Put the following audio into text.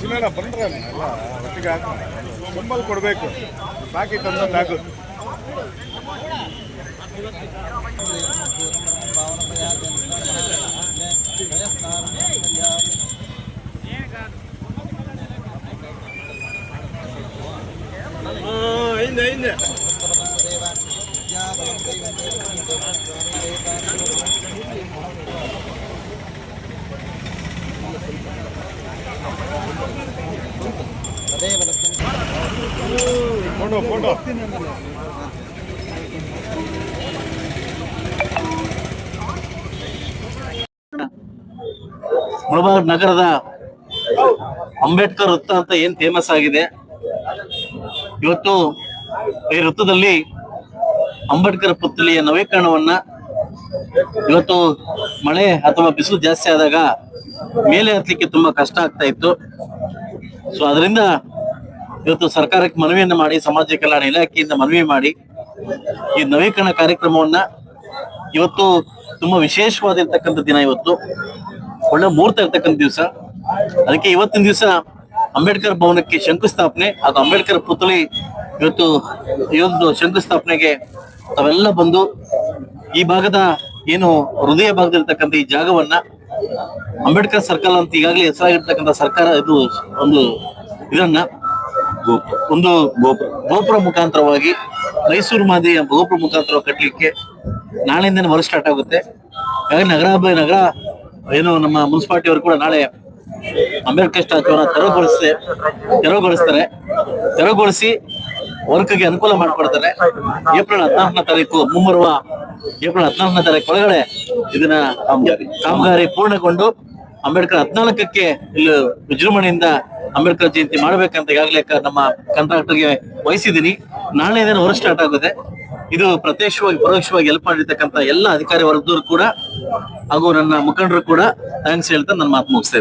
ಚಿನ್ನ ಬಂದ್ರೆ ಎಲ್ಲ ಒಟ್ಟಿಗೆ ತುಂಬಲ್ ಕೊಡಬೇಕು. ಬಾಕಿ ತಂದೊಂದು ಹಾಕು. ಫೋಟೋ ಫೋಟೋ ಮುಳಬಾಗ ನಗರದ ಅಂಬೇಡ್ಕರ್ ವೃತ್ತ ಅಂತ ಏನ್ ಫೇಮಸ್ ಆಗಿದೆ? ಇವತ್ತು ಈ ವೃತ್ತದಲ್ಲಿ ಅಂಬೇಡ್ಕರ್ ಪುತ್ಥಳಿಯ ನವೀಕರಣವನ್ನ ಇವತ್ತು ಮಳೆ ಅಥವಾ ಬಿಸಿಲು ಜಾಸ್ತಿ ಆದಾಗ ಮೇಲೆ ಹತ್ತಲಿಕ್ಕೆ ತುಂಬಾ ಕಷ್ಟ ಆಗ್ತಾ ಇತ್ತು. ಸೊ ಅದರಿಂದ ಇವತ್ತು ಸರ್ಕಾರಕ್ಕೆ ಮನವಿಯನ್ನು ಮಾಡಿ, ಸಮಾಜ ಕಲ್ಯಾಣ ಇಲಾಖೆಯಿಂದ ಮನವಿ ಮಾಡಿ ಈ ನವೀಕರಣ ಕಾರ್ಯಕ್ರಮವನ್ನ ಇವತ್ತು ತುಂಬಾ ವಿಶೇಷವಾದಿರ್ತಕ್ಕಂಥ ದಿನ ಇವತ್ತು. ಒಳ್ಳೆ ಮುಹೂರ್ತ ಇರ್ತಕ್ಕಂಥ ದಿವಸ. ಅದಕ್ಕೆ ಇವತ್ತಿನ ದಿವಸ ಅಂಬೇಡ್ಕರ್ ಭವನಕ್ಕೆ ಶಂಕುಸ್ಥಾಪನೆ. ಅದು ಅಂಬೇಡ್ಕರ್ ಪುತ್ಥಳಿ ಇವತ್ತು ಈ ಒಂದು ಶಂಕುಸ್ಥಾಪನೆಗೆ ತಾವೆಲ್ಲ ಬಂದು ಈ ಭಾಗದ ಏನು ಹೃದಯ ಭಾಗದಲ್ಲಿರ್ತಕ್ಕಂಥ ಈ ಜಾಗವನ್ನ ಅಂಬೇಡ್ಕರ್ ಸರ್ಕಲ್ ಅಂತ ಈಗಾಗಲೇ ಹೆಸರಾಗಿರ್ತಕ್ಕಂಥ ಸರ್ಕಾರ ಇದು ಒಂದು ಇದನ್ನ ಒಂದು ಗೋಪುರ ಗೋಪುರ ಮುಖಾಂತರವಾಗಿ ಮೈಸೂರು ಮಾದರಿಯ ಗೋಪುರ ಮುಖಾಂತರ ಕಟ್ಟಲಿಕ್ಕೆ ನಾಳೆಯಿಂದನೇ ವರ್ಕ್ ಸ್ಟಾರ್ಟ್ ಆಗುತ್ತೆ. ಹಾಗಾಗಿ ನಗರ ನಗರ, ಏನು ನಮ್ಮ ಮುನ್ಸಿಪಾಲಿಟಿ ಅವರು ಕೂಡ ನಾಳೆ ಅಂಬೇಡ್ಕರ್ ಸ್ಟ್ಯಾಚ್ಯೂನ ತೆರವುಗೊಳಿಸಿ ತೆರವುಗೊಳಿಸ್ತಾರೆ. ತೆರವುಗೊಳಿಸಿ ವರ್ಕ್ಗೆ ಅನುಕೂಲ ಮಾಡಿಕೊಡ್ತಾರೆ. ಏಪ್ರಿಲ್ ಹದಿನಾಲ್ಕನೇ ತಾರೀಕು, ಮುಂಬರುವ ಏಪ್ರಿಲ್ ಹದಿನಾಲ್ಕನೇ ತಾರೀಕು ಒಳಗಡೆ ಇದನ್ನ ಕಾಮಗಾರಿ ಪೂರ್ಣಗೊಂಡು ಅಂಬೇಡ್ಕರ್ ಹದಿನಾಲ್ಕಕ್ಕೆ ಇಲ್ಲಿ ವಿಜೃಂಭಣೆಯಿಂದ ಅಂಬೇಡ್ಕರ್ ಜಯಂತಿ ಮಾಡ್ಬೇಕಂತ ಈಗಾಗಲೇ ನಮ್ಮ ಕಾಂಟ್ರಾಕ್ಟರ್ಗೆ ವಹಿಸಿದ್ದೀನಿ. ನಾಳೆ ದಿನ ಹೊರ ಸ್ಟಾರ್ಟ್ ಆಗುತ್ತೆ. ಇದು ಪ್ರತ್ಯಕ್ಷವಾಗಿ, ಪರೋಕ್ಷವಾಗಿ ಹೆಲ್ಪ್ ಮಾಡಿರ್ತಕ್ಕಂಥ ಎಲ್ಲ ಅಧಿಕಾರಿ ವರ್ಗದವರು ಕೂಡ, ಹಾಗೂ ನನ್ನ ಮುಖಂಡರು ಕೂಡ ಥ್ಯಾಂಕ್ಸ್ ಹೇಳ್ತಾ ನನ್ನ ಮಾತು ಮುಗಿಸ್ತಾ